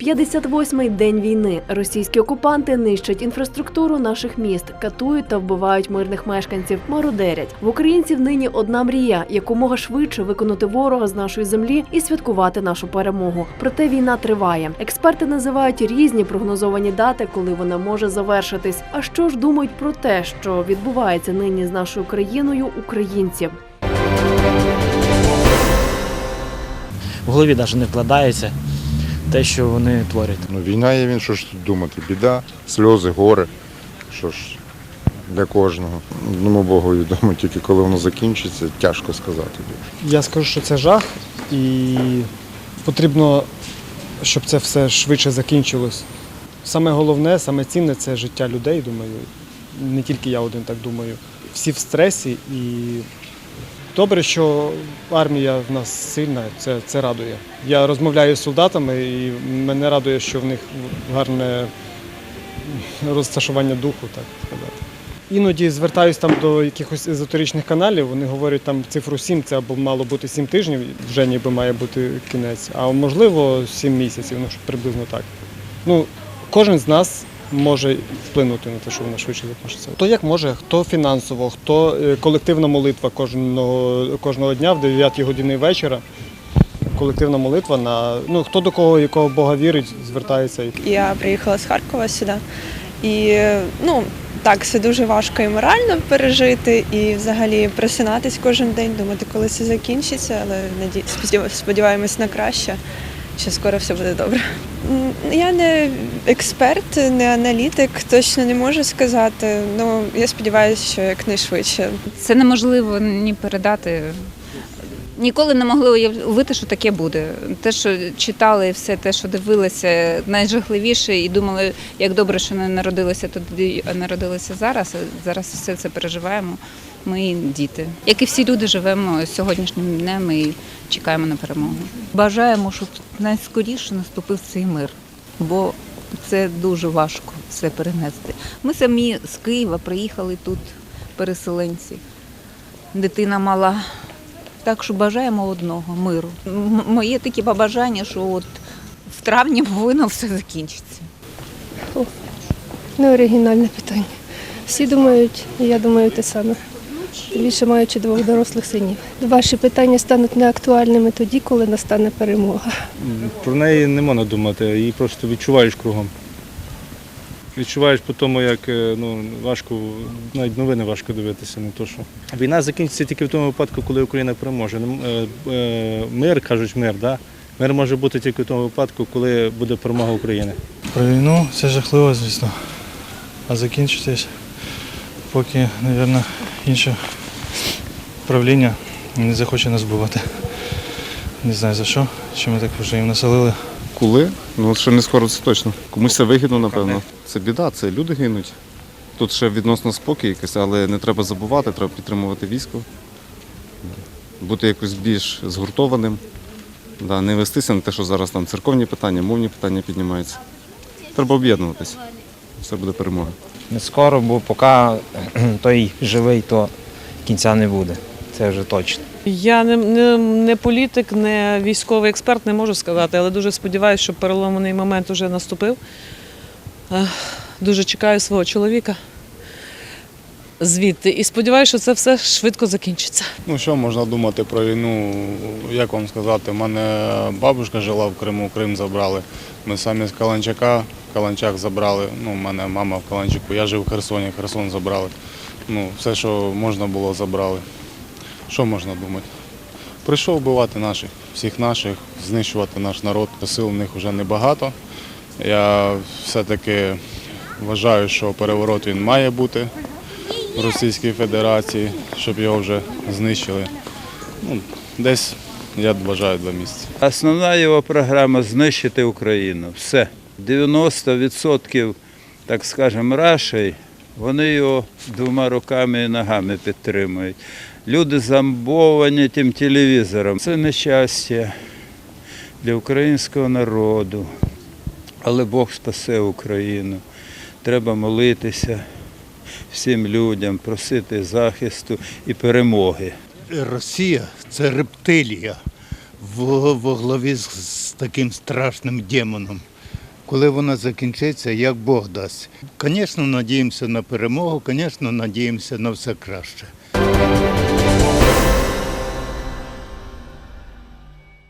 58-й день війни. Російські окупанти нищать інфраструктуру наших міст, катують та вбивають мирних мешканців, мародерять. В українців нині одна мрія якомога швидше виконати ворога з нашої землі і святкувати нашу перемогу. Проте війна триває. Експерти називають різні прогнозовані дати, коли вона може завершитись. А що ж думають про те, що відбувається нині з нашою країною українці? в голові навіть не вкладається те, що вони творять. Ну, війна є він, що ж тут думати? Біда, сльози, горе. Що ж, для кожного. Одному Богу відомо, тільки коли воно закінчиться, тяжко сказати. Я скажу, що це жах, і потрібно, щоб це все швидше закінчилось. Саме головне, саме цінне це життя людей, думаю. Не тільки я один так думаю. Всі в стресі і добре, що армія в нас сильна, це, це радує. Я розмовляю з солдатами і мене радує, що в них гарне розташування духу, так сказати. Іноді звертаюсь там до якихось езотеричних каналів, вони говорять там цифру 7, це або мало бути 7 тижнів, вже ніби має бути кінець, а можливо 7 місяців, ну приблизно так. Ну, кожен з нас може вплинути на те, що воно швидше закінчиться. Хто як може, хто фінансово, хто е, колективна молитва кожного, кожного дня в 9 години вечора. Колективна молитва на ну хто до кого, якого Бога вірить, звертається. Я приїхала з Харкова сюди. І ну, так, це дуже важко і морально пережити, і взагалі просинатись кожен день, думати, коли це закінчиться, але сподіваємось на краще, що скоро все буде добре. Я не експерт, не аналітик, точно не можу сказати. Ну, я сподіваюся, що якнайшвидше. Це неможливо ні передати. Ніколи не могли уявити, що таке буде. Те, що читали, все те, що дивилися, найжахливіше, і думали, як добре, що не народилися тоді, а народилися зараз. Зараз все це переживаємо. Ми діти. Як і всі люди живемо сьогоднішнім днем і чекаємо на перемогу. Бажаємо, щоб найскоріше наступив цей мир, бо це дуже важко все перенести. Ми самі з Києва приїхали тут, переселенці. Дитина мала. Так що бажаємо одного миру. Моє таке побажання, що от в травні повинно все закінчитися. Неоригінальне питання. Всі думають, і я думаю, те саме. Тим Більше маючи двох дорослих синів. Ваші питання стануть неактуальними тоді, коли настане перемога. Про неї не можна думати, її просто відчуваєш кругом. Відчуваєш по тому, як е, ну, важко, навіть новини важко дивитися, не то що. Війна закінчиться тільки в тому випадку, коли Україна переможе. Е, е, Мир, кажуть, мир, да? мир може бути тільки в тому випадку, коли буде перемога України. Про війну це жахливо, звісно. А закінчитись, поки, мабуть, інше правління не захоче нас вбивати. Не знаю за що, що ми так вже їм насолили. Коли? Ну, ще не скоро це точно. Комусь це вигідно, напевно. Це біда, це люди гинуть. Тут ще відносно спокій якийсь, але не треба забувати, треба підтримувати військо, бути якось більш згуртованим, да, не вестися на те, що зараз там церковні питання, мовні питання піднімаються. Треба об'єднуватися. Все буде перемога. Не скоро, бо поки той живий, то кінця не буде. Це вже точно. Я не, не, не політик, не військовий експерт, не можу сказати, але дуже сподіваюся, що переломний момент вже наступив. Дуже чекаю свого чоловіка звідти і сподіваюся, що це все швидко закінчиться. Ну що можна думати про війну? Як вам сказати, у мене бабушка жила в Криму, Крим забрали. Ми самі з Каланчака, Каланчак забрали. Ну, мене мама в Каланчаку, я жив в Херсоні, Херсон забрали. Ну, все, що можна було, забрали. Що можна думати? Прийшов вбивати наших, всіх наших, знищувати наш народ. Сил в них вже небагато. Я все-таки вважаю, що переворот він має бути в Російській Федерації, щоб його вже знищили. Ну, десь, я вважаю, два місяці. Основна його програма знищити Україну. Все. 90%, так скажемо, рашей, вони його двома руками і ногами підтримують. Люди замбовані тим телевізором. Це нещастя для українського народу. Але Бог спасе Україну. Треба молитися всім людям, просити захисту і перемоги. Росія це рептилія в, в главі з, з таким страшним демоном. Коли вона закінчиться, як Бог дасть. Звісно, надіємося на перемогу, звісно, надіємося на все краще.